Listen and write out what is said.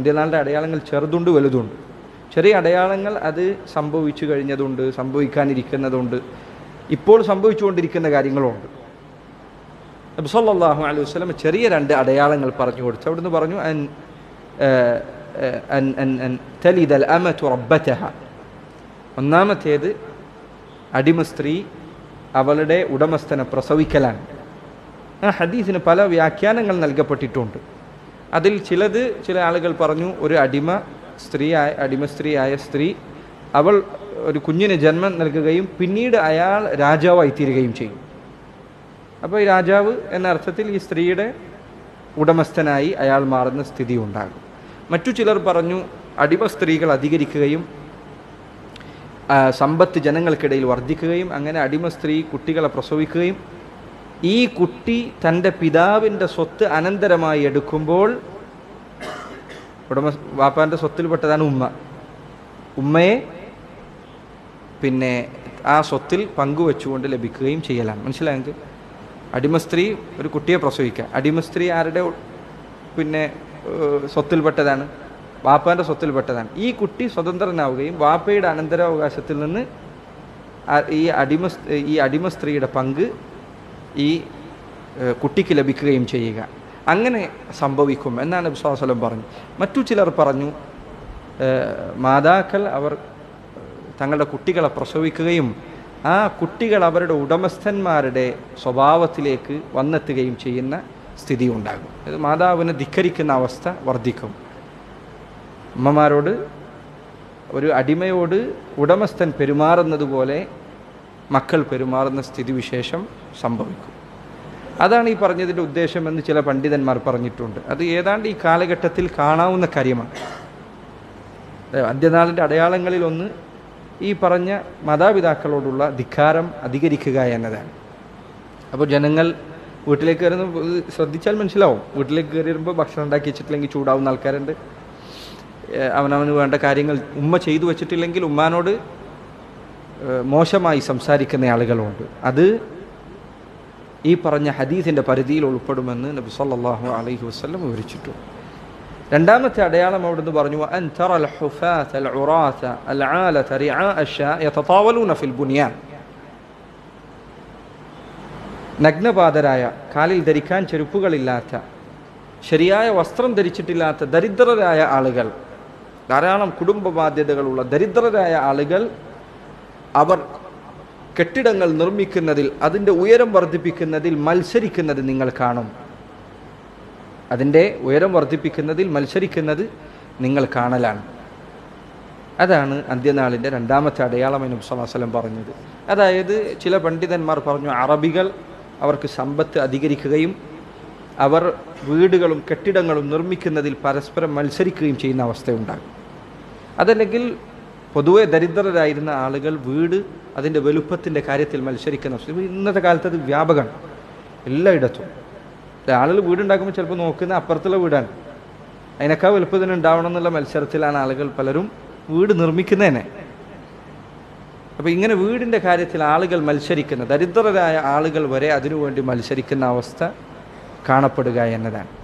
അന്ത്യനാളിന്റെ അടയാളങ്ങൾ ചെറുതുണ്ട് വലുതുണ്ട്. ചെറിയ അടയാളങ്ങൾ അത് സംഭവിച്ചു കഴിഞ്ഞതുണ്ട് സംഭവിക്കാനിരിക്കുന്നതുണ്ട്. ഇപ്പോൾ സംഭവിച്ചുകൊണ്ടിരിക്കുന്ന കാര്യങ്ങളുണ്ട്. നബി സല്ലല്ലാഹു അലൈഹി വസല്ലം ചെറിയ രണ്ട് അടയാളങ്ങൾ പറഞ്ഞു കൊടുത്തു. അവിടുന്ന് പറഞ്ഞു ഒന്നാമത്തേത് അടിമ സ്ത്രീ അവളുടെ ഉടമസ്ഥനെ പ്രസവിക്കലാണ്. ആ ഹദീസിന് പല വ്യാഖ്യാനങ്ങൾ നൽകപ്പെട്ടിട്ടുണ്ട്. അതിൽ ചിലത് ചില ആളുകൾ പറഞ്ഞു ഒരു അടിമ സ്ത്രീ ആയ അടിമ സ്ത്രീ ആയ സ്ത്രീ അവൾ ഒരു കുഞ്ഞിന് ജന്മം നൽകുകയും പിന്നീട് അയാൾ രാജാവായി തീരുകയും ചെയ്യും. അപ്പോൾ ഈ രാജാവ് എന്ന അർത്ഥത്തിൽ ഈ സ്ത്രീയുടെ ഉടമസ്ഥനായി അയാൾ മാറുന്ന സ്ഥിതി ഉണ്ടാകും. മറ്റു ചിലർ പറഞ്ഞു അടിമ സ്ത്രീകൾ അധികരിക്കുകയും സമ്പത്ത് ജനങ്ങൾക്കിടയിൽ വർദ്ധിക്കുകയും അങ്ങനെ അടിമ സ്ത്രീ കുട്ടികളെ പ്രസവിക്കുകയും ഈ കുട്ടി തന്റെ പിതാവിന്റെ സ്വത്ത് അനന്തരമായി എടുക്കുമ്പോൾ ഉടമ വാപ്പാന്റെ സ്വത്തിൽപ്പെട്ടതാണ് ഉമ്മ. ഉമ്മയെ പിന്നെ ആ സ്വത്തിൽ പങ്കുവെച്ചുകൊണ്ട് ലഭിക്കുകയും ചെയ്യലാണ്. മനസ്സിലായെങ്കിൽ അടിമ സ്ത്രീ ഒരു കുട്ടിയെ പ്രസവിക്കുക. അടിമ സ്ത്രീ ആരുടെ പിന്നെ സ്വത്തിൽപ്പെട്ടതാണ്? വാപ്പാന്റെ സ്വത്തിൽപ്പെട്ടതാണ്. ഈ കുട്ടി സ്വതന്ത്രനാവുകയും വാപ്പയുടെ അനന്തരാവകാശത്തിൽ നിന്ന് ഈ അടിമ ഈ അടിമ സ്ത്രീയുടെ പങ്ക് ഈ കുട്ടിക്ക് ലഭിക്കുകയും ചെയ്യുക. അങ്ങനെ സംഭവിക്കും എന്നാണ് വിശ്വാസലം പറഞ്ഞു. മറ്റു ചിലർ പറഞ്ഞു മാതാക്കൾ അവർ തങ്ങളുടെ കുട്ടികളെ പ്രസവിക്കുകയും ആ കുട്ടികൾ അവരുടെ ഉടമസ്ഥന്മാരുടെ സ്വഭാവത്തിലേക്ക് വന്നെത്തുകയും ചെയ്യുന്ന സ്ഥിതി ഉണ്ടാകും അത് മാതാവിനെ ധിക്കരിക്കുന്ന അവസ്ഥ വർദ്ധിക്കും. അമ്മമാരോട് ഒരു അടിമയോട് ഉടമസ്ഥൻ പെരുമാറുന്നത് പോലെ മക്കൾ പെരുമാറുന്ന സ്ഥിതിവിശേഷം സംഭവിക്കും. അതാണ് ഈ പറഞ്ഞതിന്റെ ഉദ്ദേശമെന്ന് ചില പണ്ഡിതന്മാർ പറഞ്ഞിട്ടുണ്ട്. അത് ഏതാണ്ട് ഈ കാലഘട്ടത്തിൽ കാണാവുന്ന കാര്യമാണ്. അന്ത്യനാളിന്റെ അടയാളങ്ങളിലൊന്ന് ഈ പറഞ്ഞ മാതാപിതാക്കളോടുള്ള ധിക്കാരം അധികരിക്കുക എന്നതാണ്. അപ്പോൾ ജനങ്ങൾ വീട്ടിലേക്ക് കയറുന്ന ശ്രദ്ധിച്ചാൽ മനസ്സിലാവും. വീട്ടിലേക്ക് കയറി വരുമ്പോൾ ഭക്ഷണം ഉണ്ടാക്കി വെച്ചിട്ടില്ലെങ്കിൽ ചൂടാവുന്ന ആൾക്കാരുണ്ട്. അവനവന് വേണ്ട കാര്യങ്ങൾ ഉമ്മ ചെയ്തു വെച്ചിട്ടില്ലെങ്കിൽ ഉമ്മാനോട് മോശമായി സംസാരിക്കുന്ന ആളുകളുണ്ട്. അത് ഈ പറഞ്ഞ ഹദീസിന്റെ പരിധിയിൽ ഉൾപ്പെടുമെന്ന് നബി സല്ലാഹു അലൈഹി വസ്ലം വിവരിച്ചിട്ടുണ്ട് രണ്ടാമത്തെ അടയാളം അവിടുന്ന് പറഞ്ഞു നഗ്നപാതരായ കാലിൽ ധരിക്കാൻ ചെരുപ്പുകളില്ലാത്ത ശരിയായ വസ്ത്രം ധരിച്ചിട്ടില്ലാത്ത ദരിദ്രരായ ആളുകൾ ധാരാളം കുടുംബ ബാധ്യതകളുള്ള ദരിദ്രരായ ആളുകൾ അവർ കെട്ടിടങ്ങൾ നിർമ്മിക്കുന്നതിൽ അതിന്റെ ഉയരം വർദ്ധിപ്പിക്കുന്നതിൽ മത്സരിക്കുന്നത് നിങ്ങൾ കാണും. അതിന്റെ ഉയരം വർദ്ധിപ്പിക്കുന്നതിൽ മത്സരിക്കുന്നത് നിങ്ങൾ കാണലാണ്. അതാണ് അന്ത്യനാളിന്റെ രണ്ടാമത്തെ അടയാളം എന്ന് സമാസലം പറഞ്ഞത്. അതായത് ചില പണ്ഡിതന്മാർ പറഞ്ഞു അറബികൾ അവർക്ക് സമ്പത്ത് അധികരിക്കുകയും അവർ വീടുകളും കെട്ടിടങ്ങളും നിർമ്മിക്കുന്നതിൽ പരസ്പരം മത്സരിക്കുകയും ചെയ്യുന്ന അവസ്ഥയുണ്ടാകും. അതല്ലെങ്കിൽ പൊതുവെ ദരിദ്രരായിരുന്ന ആളുകൾ വീട് അതിന്റെ വലുപ്പത്തിന്റെ കാര്യത്തിൽ മത്സരിക്കുന്ന ഇന്നത്തെ കാലത്ത് അത് വ്യാപകമാണ്. എല്ലായിടത്തും. ആളുകൾ വീടുണ്ടാക്കുമ്പോൾ ചിലപ്പോൾ നോക്കുന്ന അപ്പുറത്തുള്ള വീടാണ്. അതിനേക്കാൾ വലുപ്പത്തിന് ഉണ്ടാവണം എന്നുള്ള മത്സരത്തിലാണ് ആളുകൾ പലരും വീട് നിർമ്മിക്കുന്നതന്നെ അപ്പോൾ ഇങ്ങനെ വീടിന്റെ കാര്യത്തിൽ ആളുകൾ മത്സരിക്കുന്ന ദരിദ്രരായ ആളുകൾ വരെ അതിനുവേണ്ടി മത്സരിക്കുന്ന അവസ്ഥ കാണപ്പെടുക എന്നതാണ്.